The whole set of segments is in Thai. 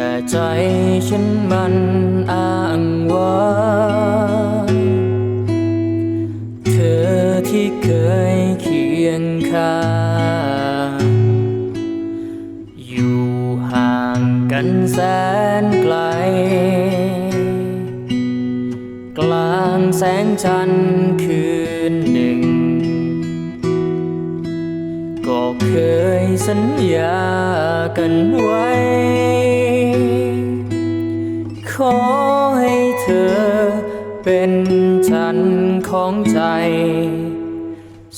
แต่ใจฉันมันอ้างว้างเธอที่เคยเคียงข้างอยู่ห่างกันแสนไกล กลางแสงจันทร์คืนหนึ่ง ก็เคยสัญญากันไว้ ขอให้เธอ เป็นฉันของใจ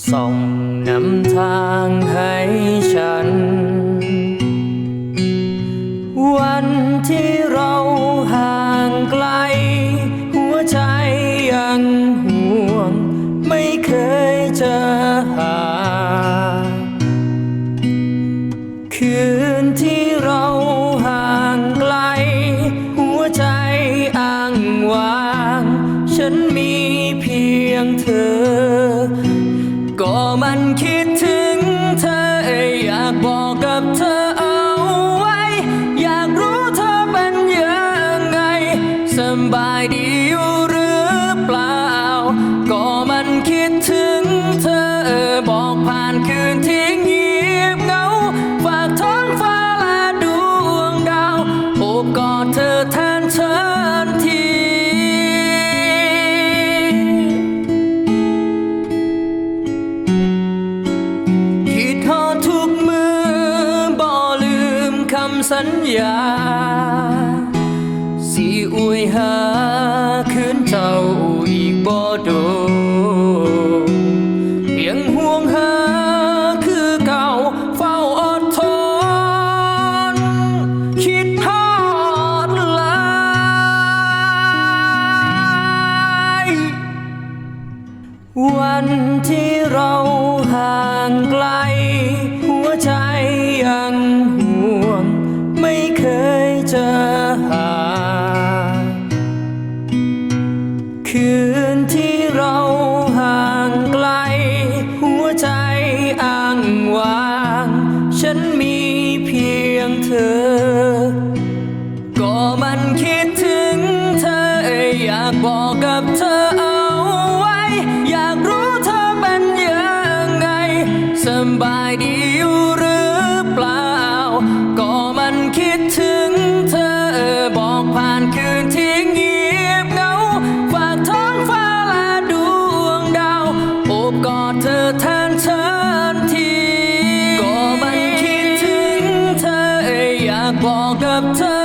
ส่องนำทางให้ฉัน วันที่ งเธอ ก็มันคิดถึงเธออยากบอกกับเธอเอาไว้ อยากรู้เธอเป็นยังไง สบายดีอยู่หรือเปล่า ก็มันคิดถึงเธอบอกผ่านคืนที่เงียบเหงา ฝากท้องฟ้าและดวงดาวโอบกอดเธอแทนฉันที สัญญา สิอวยหาคืนเจ้าอีกบ่โดนยังห่วงหา กับเธอเอาไว้ อยากรู้เธอเป็นยังไง สบายดีหรือเปล่า ก็มันคิดถึงเธอบอกผ่านคืนที่เงียบเงา ฝากท้องฟ้าและดวงดาว โอบกอดเธอแทนเธอทีก็มันคิดถึงเธออยากบอกกับเธอ